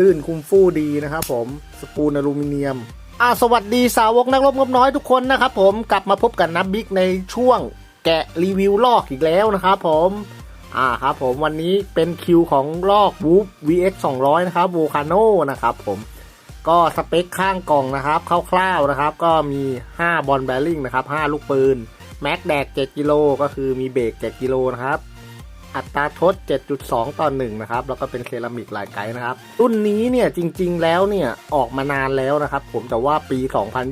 ลื่นคุมฟู่ดีนะครับผมสปูนอลูมิเนียมอ่าสวัสดีสาวกนักรบงบน้อยทุกคนนะครับผมกลับมาพบกันนับบิ๊กในช่วงแกะรีวิวลอกอีกแล้วนะครับผมอ่าครับผมวันนี้เป็นคิวของลอกวูฟ VX 200 นะครับโวคาโนนะครับผมก็สเปคข้างกล่องนะครับคร่าวๆนะครับ ก็มี 5 บอลแบริ่งนะครับ 5 ลูกปืน แม็กแดก 7 กิโลก็คือมีเบรก 7 กิโลนะครับ อัตราทด 7.2 ต่อ1นะครับ แล้วก็เป็นเซรามิกลายไกด์นะครับ รุ่นนี้เนี่ยจริง ๆ แล้วเนี่ยออกมานานแล้วนะครับ ผมแต่ว่าปี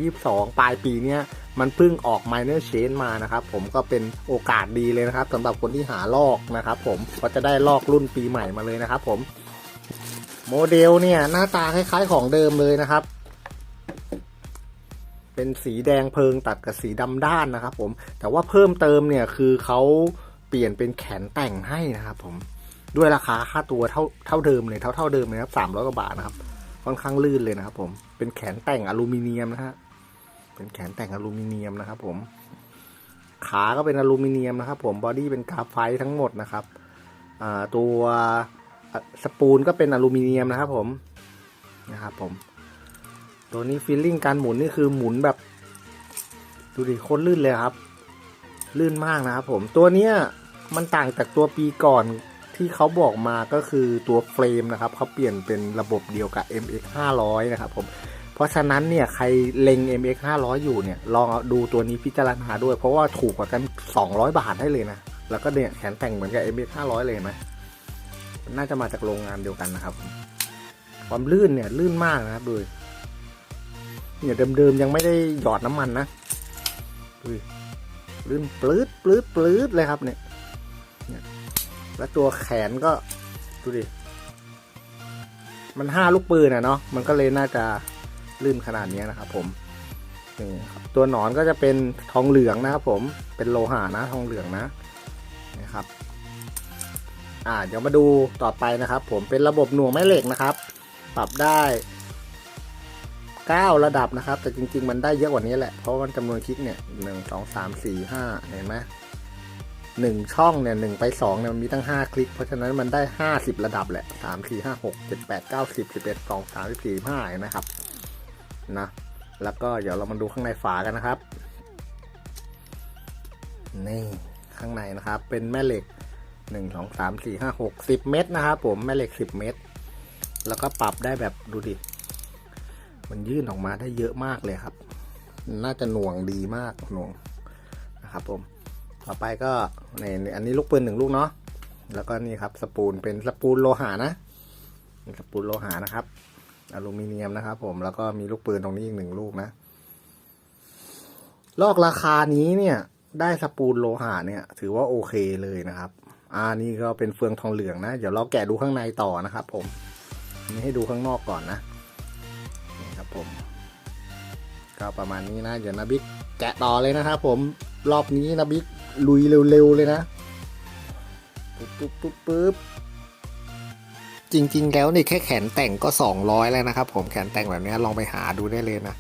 2022 ปลายปีเนี่ยมันเพิ่งออก Minor Change มานะครับ ผมก็เป็นโอกาสดีเลยนะครับสำหรับคนที่หาลอกนะครับผมก็จะได้ลอกรุ่นปีใหม่มาเลยนะครับผม โมเดลเนี่ยหน้าตาคล้ายๆของเดิมเลยนะครับ เป็นสีแดงเพลิงตัดกับสีดำด้านนะครับ ผมแต่ว่าเพิ่มเติมเนี่ยคือเขา เปลี่ยนเป็นแขนแต่งให้นะครับ ผมด้วยราคาค่าตัวเท่าเท่าเดิมเลยเท่าเท่าเดิมเลยครับสามร้อยกว่าบาทนะครับ ค่อนข้างลื่นเลยนะครับ ผมเป็นแขนแต่งอลูมิเนียมนะฮะเป็นแขนแต่งอลูมิเนียมนะครับ ผม ขาก็เป็นอลูมิเนียมนะครับ ผมบอดี้เป็นกราไฟต์ทั้งหมดนะครับตัวสปูลก็เป็นอลูมิเนียมนะครับ ผมนะครับ ผม ตัวนี้ฟีลลิ่งการหมุนนี่คือหมุนแบบดูดิโคตรลื่นเลยครับ ลื่นมากนะครับ ผมตัวเนี้ย มันต่างจากตัวปีก่อนที่เขาบอกมาก็คือตัวเฟรมนะครับเขาเปลี่ยนเป็นระบบเดียวกับ MX 500นะครับผมเพราะฉะนั้นเนี่ยใครเล็ง MX 500อยู่เนี่ยลองเอาดูตัวนี้พิจารณาด้วย เพราะว่าถูกกว่ากัน 200 บาทได้เลยนะ แล้วก็เนี่ยแขนแต่งเหมือนกับ MX 500เลยไหมน่าจะมาจากโรงงานเดียวกันนะครับ ความลื่นเนี่ยลื่นมากนะครับดูเนี่ยเดิมๆยังไม่ได้หยอดน้ำมันนะลื่นปลื้ดปลื้ดปลื้ดเลยครับเนี่ย แล้วตัวแขนก็ดูดิ มันห้าลูกปืนอะเนาะ มันก็เลยน่าจะลื่นขนาดนี้นะครับผมนี่ครับตัวหนอนก็จะเป็นทองเหลืองนะครับผม เป็นโลหะนะทองเหลืองนะนะครับ อ่าเดี๋ยวมาดูต่อไปนะครับ ผมเป็นระบบหน่วงแม่เหล็กนะครับ ปรับได้9ระดับนะครับ แต่จริง ๆ มันได้เยอะกว่านี้แหละ เพราะมันจำนวนคลิกเนี่ยหนึ่งสองสามสี่ห้าเห็นไหม หนึ่งช่องเนี่ยหนึ่งไปสองเนี่ยมันมีตั้งห้าคลิก เพราะฉะนั้นมันได้ห้าสิบระดับแหละสามสี่ห้าหกเจ็ดแปดเก้าสิบสิบเอ็ดสองสามสิบสี่ห้านไหมครับนะแล้วก็เดี๋ยวเรามาดูข้างในฝากันนะครับนี่ข้างในนะครับ เป็นแม่เหล็กหนึ่งสองสามสี่ห้าหกสิบเม็ดนะครับผมแม่เหล็กสิบเม็ดแล้วก็ปรับได้แบบดูดิมันยื่นออกมาได้เยอะมากเลยครับ น่าจะหน่วงดีมากหน่วงนะครับผม ต่อไปก็ในอันนี้ลูกปืนหนึ่งลูกเนาะแล้วก็นี่ครับสปูลเป็นสปูลโลหะนะสปูลโลหะนะครับอลูมิเนียมนะครับ ผมแล้วก็มีลูกปืนตรงนี้อีกหนึ่งลูกนะลอกราคานี้เนี่ย ได้สปูลโลหะเนี่ย ถือว่าโอเคเลยนะครับอ่านี่ก็เป็นเฟืองทองเหลืองนะ เดี๋ยวเราแกะดูข้างในต่อนะครับ ผมนี่ให้ดูข้างนอกก่อนนะนี่ครับผม ก็ประมาณนี้นะ เดี๋ยวนาบิ๊กแกะต่อเลยนะครับผม รอบนี้นาบิ๊กลุยเร็วๆเลยนะปุ๊บปุ๊บปุ๊บปุ๊บจริง ๆ แล้วนี่แค่แขนแต่งก็ 200 แล้วนะครับ ผมแขนแต่งแบบนี้ลองไปหาดูได้เลยนะ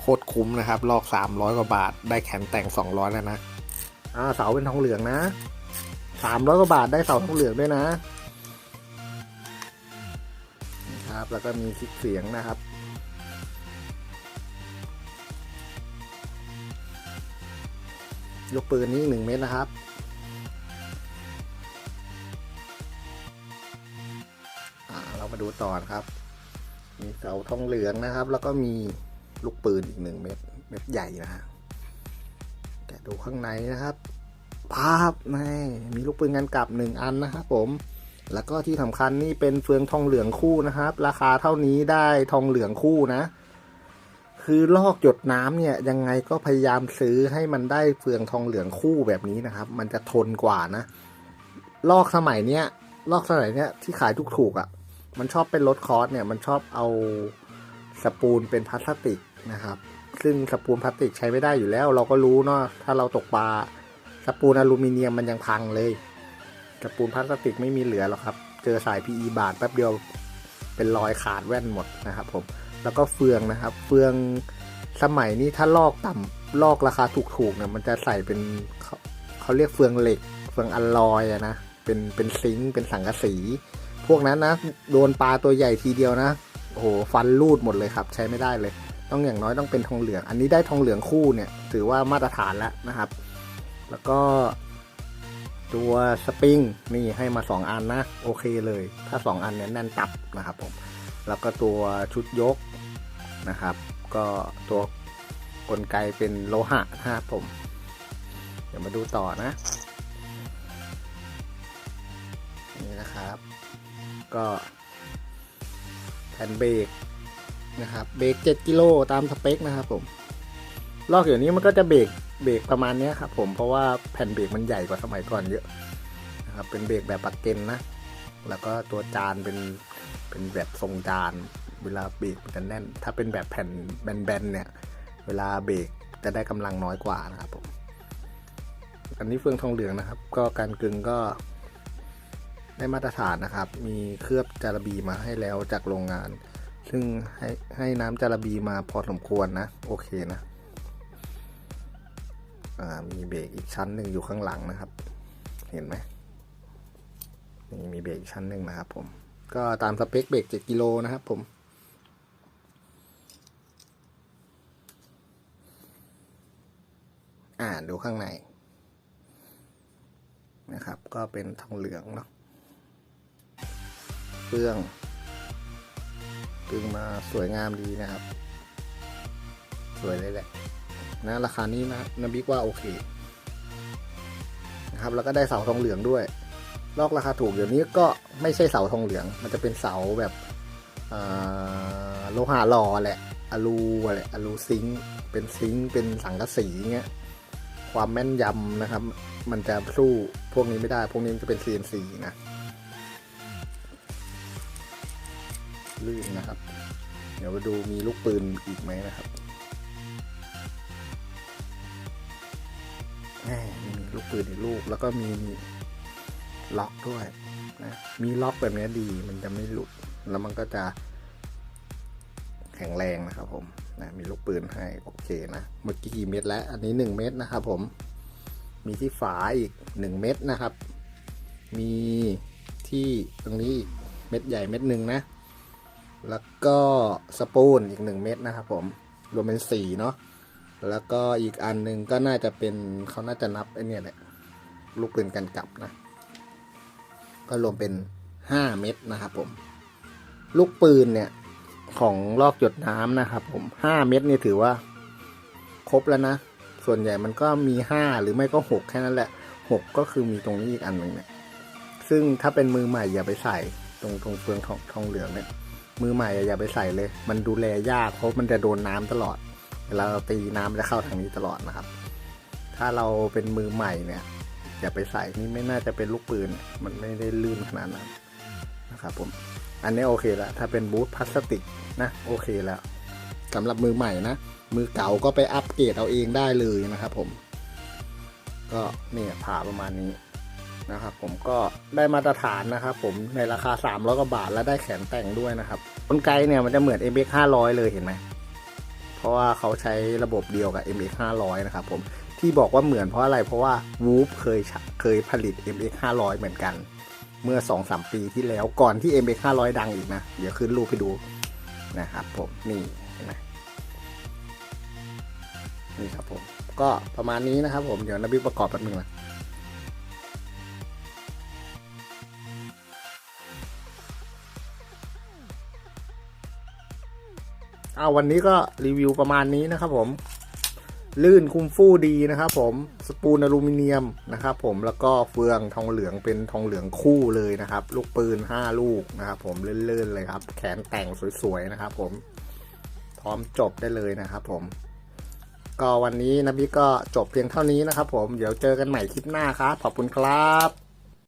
โคตรคุ้มนะครับ ลอก 300 กว่าบาท ได้แขนแต่ง 200 แล้วนะอ่าเสาเป็นทองเหลืองนะ 300 กว่าบาทได้เสาทองเหลืองด้วยนะนี่ครับ แล้วก็มีคลิกเสียงนะครับ ยกปืนนี้หนึ่งเมตรนะครับ เรามาดูต่อนครับ มีเสาทองเหลืองนะครับ แล้วก็มีลูกปืนอีกหนึ่งเม็ดเม็ดใหญ่นะฮะแกะดูข้างในนะครับภาพนี่มีลูกปืนกันกลับหนึ่งอันนะครับผม แล้วก็ที่สำคัญนี่เป็นเฟืองทองเหลืองคู่นะครับ ราคาเท่านี้ได้ทองเหลืองคู่นะ คือลอกหยดน้ำเนี่ยยังไงก็พยายามซื้อให้มันได้เฟืองทองเหลืองคู่แบบนี้นะครับ มันจะทนกว่านะ ลอกสมัยเนี้ยลอกสมัยเนี้ยที่ขายถูกๆอะ่ะ มันชอบเป็นรถคอร์สเนี่ยมันชอบเอาสปูลเป็นพลาสติกนะครับ ซึ่งสปูลพลาสติกใช้ไม่ได้อยู่แล้ว เราก็รู้เนาะถ้าเราตกปลาสปูลอลูมิเนียมมันยังพังเลยสปูลพลาสติกไม่มีเหลือหรอกครับ เจอสาย PE บาดแป๊บเดียวเป็นรอยขาดแว่นหมดนะครับผม แล้วก็เฟืองนะครับ เฟืองสมัยนี้ถ้าลอกต่ำลอกราคาถูกๆเนี่ยมันจะใส่เป็นเขาเขาเรียกเฟืองเหล็ก เฟืองอลลอยนะเป็นเป็นซิงเป็นสังกะสี พวกนั้นนะ โดนปลาตัวใหญ่ทีเดียวนะโอ้โหฟันรูดหมดเลยครับ ใช้ไม่ได้เลย ต้องอย่างน้อยต้องเป็นทองเหลือง อันนี้ได้ทองเหลืองคู่เนี่ย ถือว่ามาตรฐานแล้วนะครับ แล้วก็ตัวสปริงนี่ให้มา 2 อันนะ โอเคเลย ถ้า 2 อันเนี้ยแน่นตับนะครับผม แล้วก็ตัวชุดยกนะครับ ก็ตัวกลไกเป็นโลหะนะครับผม เดี๋ยวมาดูต่อนะ นี่นะครับ ก็แผ่นเบรกนะครับ เบรก7กิโลตามสเปคนะครับผมลอกอย่างนี้มันก็จะเบรกเบรกประมาณนี้ครับผมเพราะว่าแผ่นเบรกมันใหญ่กว่าสมัยก่อนเยอะนะครับเป็นเบรกแบบปักเกนนะ แล้วก็ตัวจานเป็น เป็นแบบทรงจาน เวลาเบรกมันจะแน่น ถ้าเป็นแบบแผ่นแบนๆเนี่ย เวลาเบรกจะได้กำลังน้อยกว่านะครับผมอันนี้เฟืองทองเหลืองนะครับ ก็การกึงก็ได้มาตรฐานนะครับ มีเคลือบจาระบีมาให้แล้วจากโรงงาน ซึ่งให้ให้น้ำจาระบีมาพอสมควรนะ โอเคนะมีเบรกอีกชั้นหนึ่งอยู่ข้างหลังนะครับ เห็นไหมนี่มีเบรกอีกชั้นหนึ่งนะครับผม ก็ตามสเปคเบรก7กิโลนะครับผม อ่าดูข้างใน นะครับ ก็เป็นทองเหลืองเนาะเครื่องกึงมาสวยงามดีนะครับ สวยเลยแหละนะราคานี้นะนบิกว่าโอเคนะครับ แล้วก็ได้เสาทองเหลืองด้วย ลอกราคาถูกเดี๋ยวนี้ก็ไม่ใช่เสาทองเหลือง มันจะเป็นเสาแบบโลหะหล่อแหละอลูอะไรอลูซิงเป็นซิงเป็นสังกะสีเงี้ยความแม่นยำนะครับ มันจะสู้พวกนี้ไม่ได้ พวกนี้มันจะเป็น CNC นะลื่นนะครับ เดี๋ยวมาดูมีลูกปืนอีกไหมนะครับมีลูกปืนอีกลูกแล้วก็มี ล็อกด้วยนะมีล็อกแบบนี้ดีมันจะไม่หลุด แล้วมันก็จะแข็งแรงนะครับผมนะมีลูกปืนให้โอเคนะเมื่อกี้กี่เม็ดแล้ว อันนี้หนึ่งเม็ดนะครับผม มีที่ฝาอีกหนึ่งเม็ดนะครับ มีที่ตรงนี้อีกเม็ดใหญ่เม็ดหนึ่งนะ แล้วก็สปูนอีกหนึ่งเม็ดนะครับผม รวมเป็นสี่เนาะ แล้วก็อีกอันหนึ่งก็น่าจะเป็นเขาน่าจะนับไอเนี่ยแหละ ลูกปืนกันกลับนะ ก็รวมเป็นห้าเม็ดนะครับผม ลูกปืนเนี่ยของลอกหยดน้ำนะครับผมห้าเม็ดนี่ถือว่า ครบแล้วนะ ส่วนใหญ่มันก็มีห้าหรือไม่ก็หกแค่นั้นแหละหกก็คือมีตรงนี้อีกอันหนึ่งเนี่ยซึ่งถ้าเป็นมือใหม่อย่าไปใส่ตรงตรงเฟืองทองทองเหลืองเนี่ยมือใหม่อย่าไปใส่เลย มันดูแลยากเพราะมันจะโดนน้ำตลอด เวลาเราตีน้ำจะเข้าทางนี้ตลอดนะครับ ถ้าเราเป็นมือใหม่เนี่ย อย่าไปใส่นี่ไม่น่าจะเป็นลูกปืน มันไม่ได้ลื่นขนาดนั้นนะครับผม อันนี้โอเคแล้ว ถ้าเป็นบูทพลาสติกนะโอเคแล้วสำหรับมือใหม่นะ มือเก่าก็ไปอัปเกรดเอาเองได้เลยนะครับผม ก็เนี่ยผ่าประมาณนี้นะครับผมก็ได้มาตรฐานนะครับผมในราคา 300กว่าบาทและได้แขนแต่งด้วยนะครับกลไกเนี่ยมันจะเหมือน MX 500เลยเห็นไหมเพราะว่าเขาใช้ระบบเดียวกับ MX 500นะครับผม ที่บอกว่าเหมือนเพราะอะไร เพราะว่า Whoop เคยเคยผลิต MX 500เหมือนกัน เมื่อ 2-3 ปีที่แล้วก่อนที่ MX 500ดังอีกนะ เดี๋ยวขึ้นรูปให้ดูนะครับผมนี่นไหมนี่ครับผม ก็ประมาณนี้นะครับผม เดี๋ยวนบิประกอบแป๊บนึงนะเอาวันนี้ก็รีวิวประมาณนี้นะครับผม ลื่นคุ้มฟู่ดีนะครับผมสปูนอลูมิเนียมนะครับผมแล้วก็เฟืองทองเหลืองเป็นทองเหลืองคู่เลยนะครับ ลูกปืน 5 ลูกนะครับผมเลื่อนๆเลยครับ แขนแต่งสวยๆนะครับผมพร้อมจบได้เลยนะครับผม ก็วันนี้นะพี่ก็จบเพียงเท่านี้นะครับผมเดี๋ยวเจอกันใหม่คลิปหน้าครับขอบคุณครับ